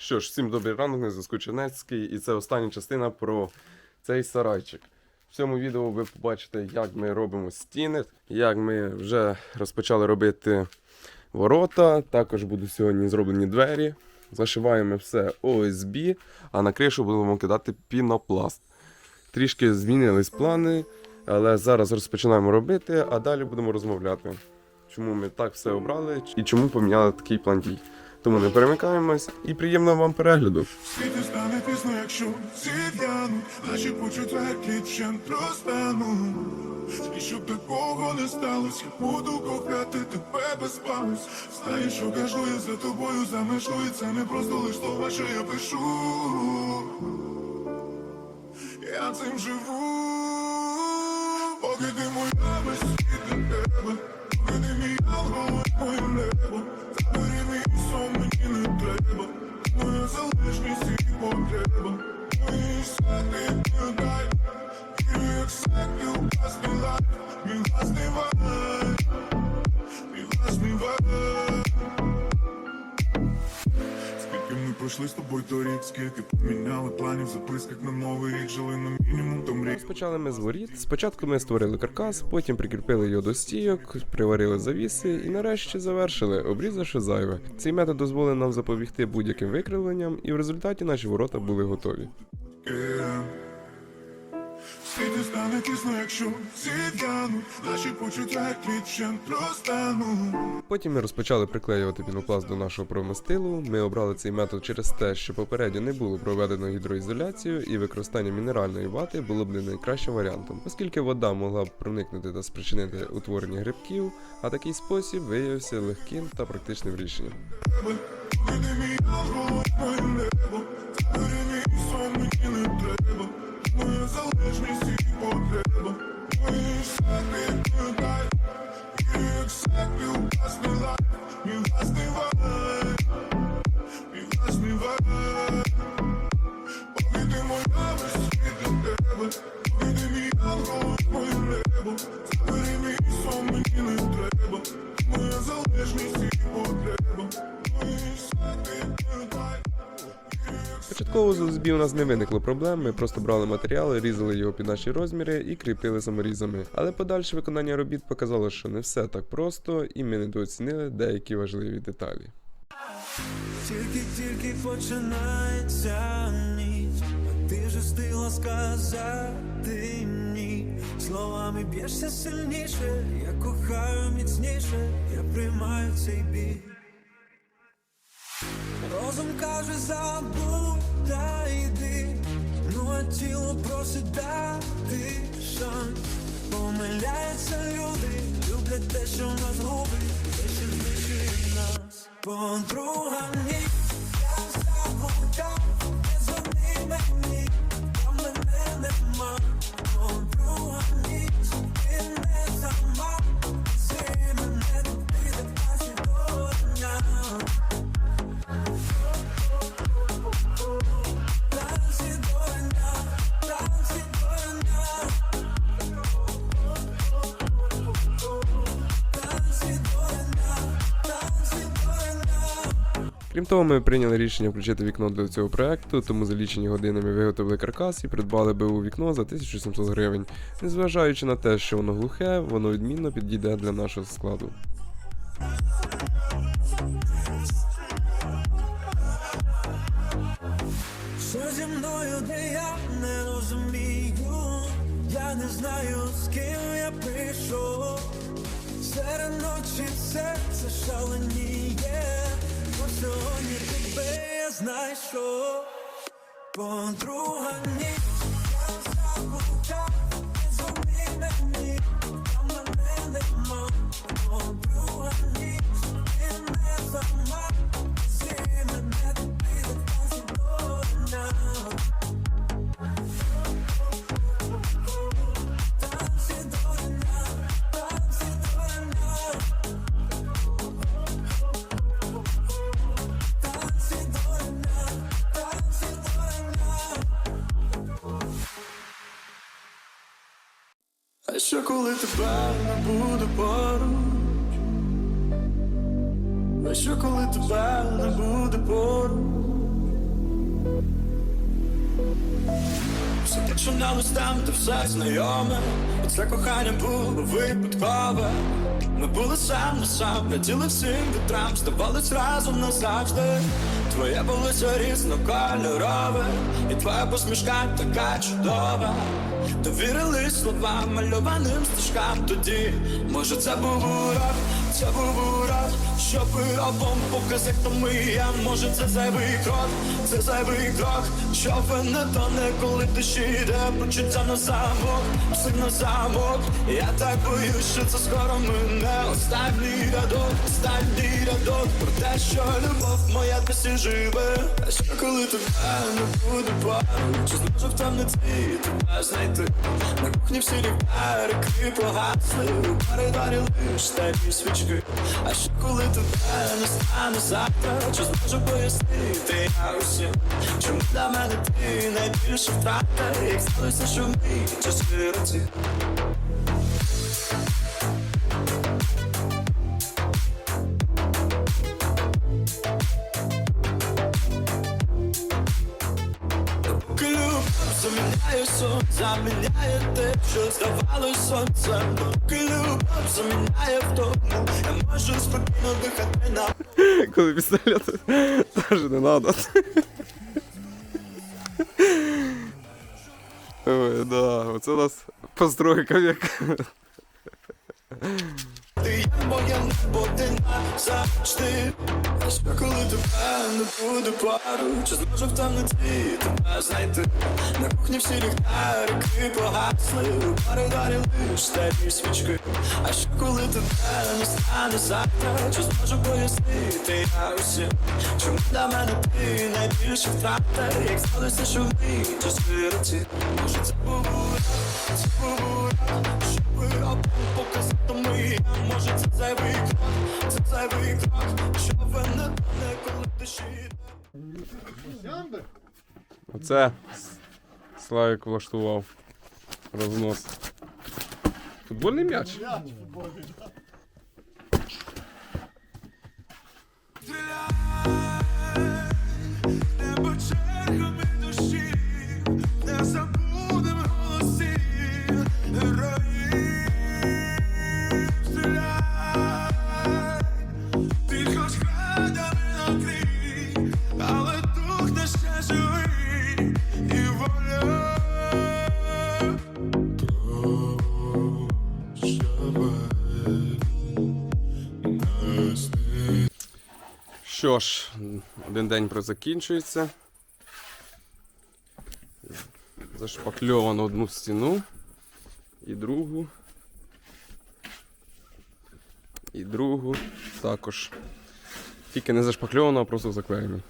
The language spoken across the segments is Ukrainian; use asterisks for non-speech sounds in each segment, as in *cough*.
Що ж, всім добрий ранок, на зв'язку Чернецький, і це остання частина про цей сарайчик. В цьому відео ви побачите, як ми робимо стіни, як ми вже розпочали робити ворота. Також будуть сьогодні зроблені двері. Зашиваємо все ОСБ, а на кришу будемо кидати пінопласт. Трішки змінились плани, але зараз розпочинаємо робити, а далі будемо розмовляти. Чому ми так все обрали і чому поміняли такий план дій. Тому не перемикаємось. І приємного вам перегляду. Світи стане пізно, якщо зів'януть Наші почуття як вщент розтануть І щоб такого не сталося, буду кохати тебе без пауз Знаєш, що кажу я за тобою за межою Це не просто лиш слова, що я пишу. Я цим живу. Поки ти торік поміняли планів в записках на новий рік Жили на мінімум, то мрій Розпочали ми з воріт. Спочатку ми створили каркас, потім прикріпили його до стійок, приварили завіси і нарешті завершили, обрізавши зайве. Цей метод дозволив нам запобігти будь-яким викривленням, і в результаті наші ворота були готові. Світи стане тісно, якщо зів'януть Наші почуття як лід вщент Потім ми розпочали приклеювати пінопласт до нашого промистилу. Ми обрали цей метод через те, що попередньо не було проведено гідроізоляцію, і використання мінеральної вати було б не найкращим варіантом, оскільки вода могла б проникнути та спричинити утворення грибків, а такий спосіб виявився легким та практичним рішенням. Моя залежність і потреба Мої секти не дай Вірю, Початково з у нас не виникло проблем. Ми просто брали матеріали, різали його під наші розміри і кріпили саморізами. Але подальше виконання робіт показало, що не все так просто, і ми недооцінили деякі важливі деталі. Тільки-тільки починається ніч, а ти вже встигла сказати ні. Словами б'єшся сильніше, я кохаю міцніше, я приймаю цей біль. Розум каже, забудь та йди, ну а тіло просить дати шанс. Помиляються люди, люблять те, що нас губить, те, що знищує нас. Подруга ні, Крім того, ми прийняли рішення включити вікно для цього проекту, тому за лічені години ми виготовили каркас і придбали БУ вікно за 1700 гривень. Незважаючи на те, що воно глухе, воно відмінно підійде для нашого складу. Що зі мною, де я не розумію, я не знаю, з ким я прийшов. Серед ночі серце сьогодні тебе я знайшов. Подруга ні, що коли тебе не буде поруч, а що коли тебе не буде поруч починалось там, де все знайоме. Це кохання було випадкове. Ми були сам на сам, летіли всім вітрам, здавались разом назавжди. Твоє волосся різнокольорове, і твоя посмішка така чудова. Довірили словам, мальованим стежкам тоді. Може, це був урок, був урок, щоб обом показати, хто ми є. Може, це зайвий крок, це зайвий крок, що ви не то не коли душі йде почуття на замок, пси на замок. Я так боюсь, що це скоро мене. Останній рядок, останній рядок про те, що любов моя досі живе. А що коли тебе не буде пару, чи зможу в темноті тебе знайти? На кухні всі ліхтарики погасли, у коридорі лиш старі свічки. А що коли тебе не стане завтра, чи зможу пояснити я усім? Чому для мене ти найбільше втрата, як сталося, що ми часи році? Сон, заміняє те, що здавалось сонцем Поки любов заміняє втому, я можу спокійно дихати на *laughs* Коли пістолет теж не надо. *laughs* Ой, да, оце у нас постройка века. Назавжди А що коли тебе не буде пару Чи зможу в темноті тебе знайти На кухні всі ліхтарики погасли. У коридорі лиш старі свічки. А що коли тебе не стане завтра Чи зможу пояснити я усім Чому для мене ти найбільша втрата? Як сталося, що ми часи році Може це урок, це був Щоб ви обом показати ми Може це зайвий крок, це Оце Славік влаштував рознос. Футбольний м'яч. Небо Що ж, один день прозакінчується. Зашпакльовано одну стіну і другу. І другу також. Тільки не зашпакльовано, а просто заклеєно.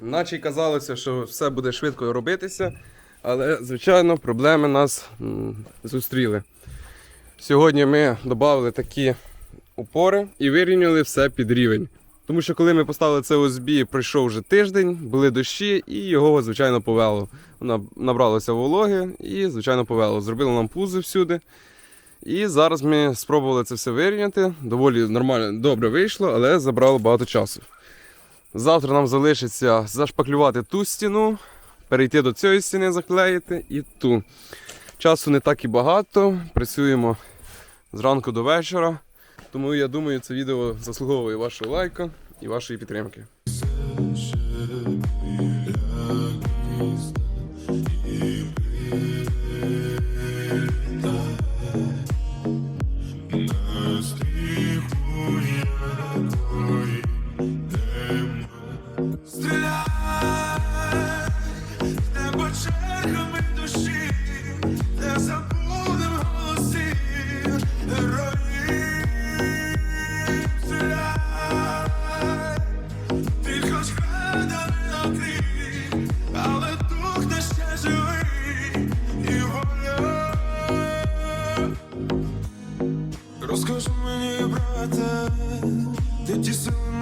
Наче й казалося, що все буде швидко робитися, але, звичайно, проблеми нас зустріли. Сьогодні ми додали такі опори і вирівняли все під рівень. Тому що коли ми поставили це ОСБ, пройшов вже тиждень, були дощі, і його, звичайно, повело. Вона набралося вологи і, звичайно, повело. Зробило нам пузи всюди. І зараз ми спробували це все вирівняти. Доволі нормально, добре вийшло, але забрало багато часу. Завтра нам залишиться зашпаклювати ту стіну, перейти до цієї стіни, заклеїти і ту. Часу не так і багато. Працюємо зранку до вечора. Тому я думаю, це відео заслуговує вашого лайка і вашої підтримки.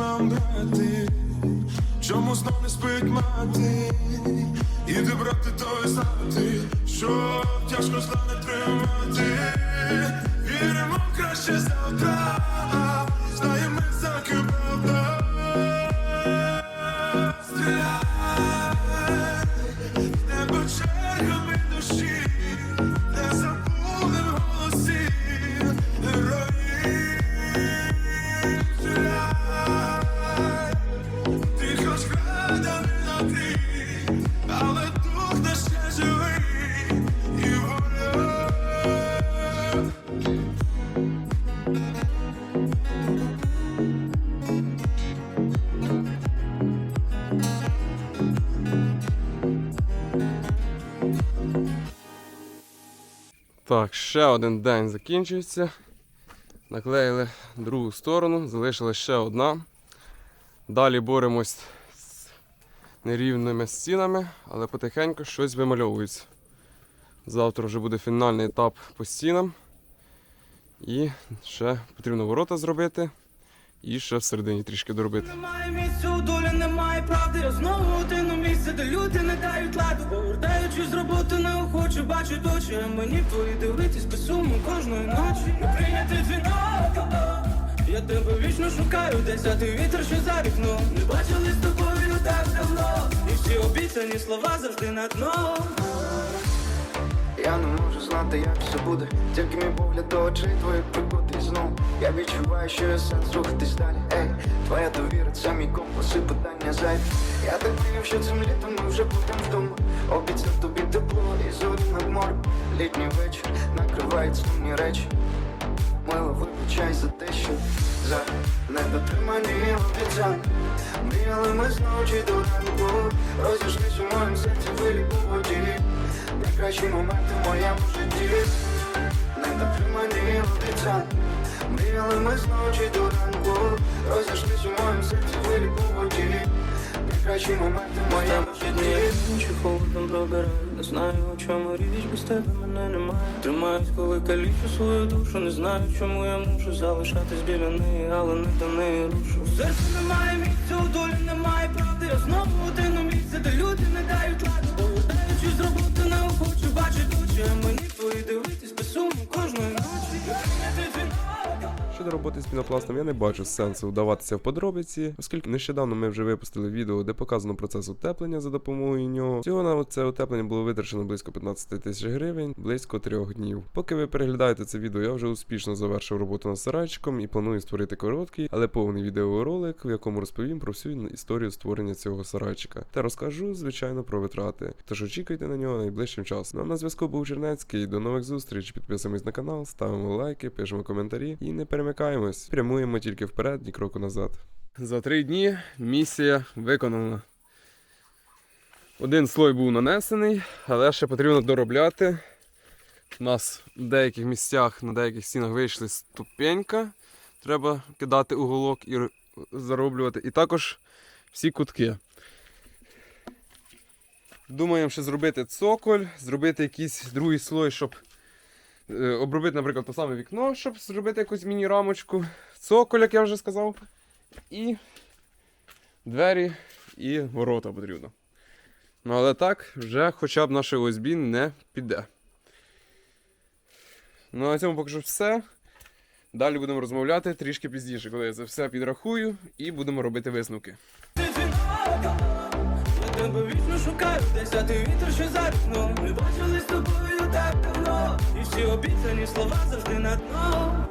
Нам дати, чому знов не спить мати, іди брати то знати, що тяжко зла не тримати, віримо в краще завтра, знаємо ми правда. Стріляй, Так, ще один день закінчується. Наклеїли другу сторону, залишилась ще одна. Далі боремось з нерівними стінами, але потихеньку щось вимальовується. Завтра вже буде фінальний етап по стінам. І ще потрібно ворота зробити. І ще всередині трішки доробити. Немає місця у долі, немає правди. Знову один у місце, де люди не дають ладу. Повертаючись з роботи, неохоче бачать очі. А мені твої дивитись без суму кожної ночі. Не прийняти дзвінок. Я тебе вічно шукаю, десь вітер, що за вікном. Не бачили з тобою так давно. І всі обіцяні слова завжди на дно. Я не можу знати, як все буде, тільки мій погляд до очей твоїх прикутий знов. Я відчуваю, що є сенс рухатись далі. Ей, твоя довіра, це мій компас і питання зайві. Я так мріяв, що цим літом ми вже будемо вдома. Обіцяв тобі тепло і зорі над морем. Літній вечір накривають сумні речі. Мило вибачай за те, що за недотримані обіцянки. Мріяли ми зночі до ранку, розійшлись у моєму серці хвилі по. Найкращі моменти в моєму житті Недотримані обіцянки Мріяли ми зночі до ранку Розійшлись у моєму серці хвилі по воді Найкращі моменти в моєму житті Чи холодом пробираю, не знаю, у чому річ, без тебе мене немає. Тримаюсь, коли калічу свою душу, не знаю, чому я мушу залишатись біля неї, але не до неї рушу. У серці немає місця, у долі немає правди. Я знову один у місце, де люди не дають ладу. Роботи з пінопластом, я не бачу сенсу вдаватися в подробиці, оскільки нещодавно ми вже випустили відео, де показано процес утеплення за допомогою нього. Всього на це утеплення було витрачено близько 15 тисяч гривень, близько трьох днів. Поки ви переглядаєте це відео, я вже успішно завершив роботу над сарайчиком і планую створити короткий, але повний відеоролик, в якому розповім про всю історію створення цього сарайчика. Та розкажу, звичайно, про витрати. Тож очікуйте на нього найближчим часом. Ну на зв'язку був Чернецький. До нових зустріч. Підписуємось на канал, ставимо лайки, пишемо коментарі і не перемикаємось. Прямуємо тільки вперед, ні кроку назад. За три дні місія виконана. Один слой був нанесений, але ще потрібно доробляти. У нас в деяких місцях, на деяких стінах вийшли ступенька. Треба кидати уголок і зароблювати. І також всі кутки. Думаємо ще зробити цоколь, зробити якийсь другий слой, щоб обробити, наприклад, то саме вікно, щоб зробити якусь міні-рамочку. Цоколь, як я вже сказав. І двері і ворота потрібно. Ну, але так, вже хоча б наше ОСБ не піде. Ну, на цьому поки що все. Далі будемо розмовляти трішки пізніше, коли я це все підрахую і будемо робити висновки. Тебе вічно шукаю, ти вітер, що за вікном. Ми бачили І всі обіцяні слова завжди на дно.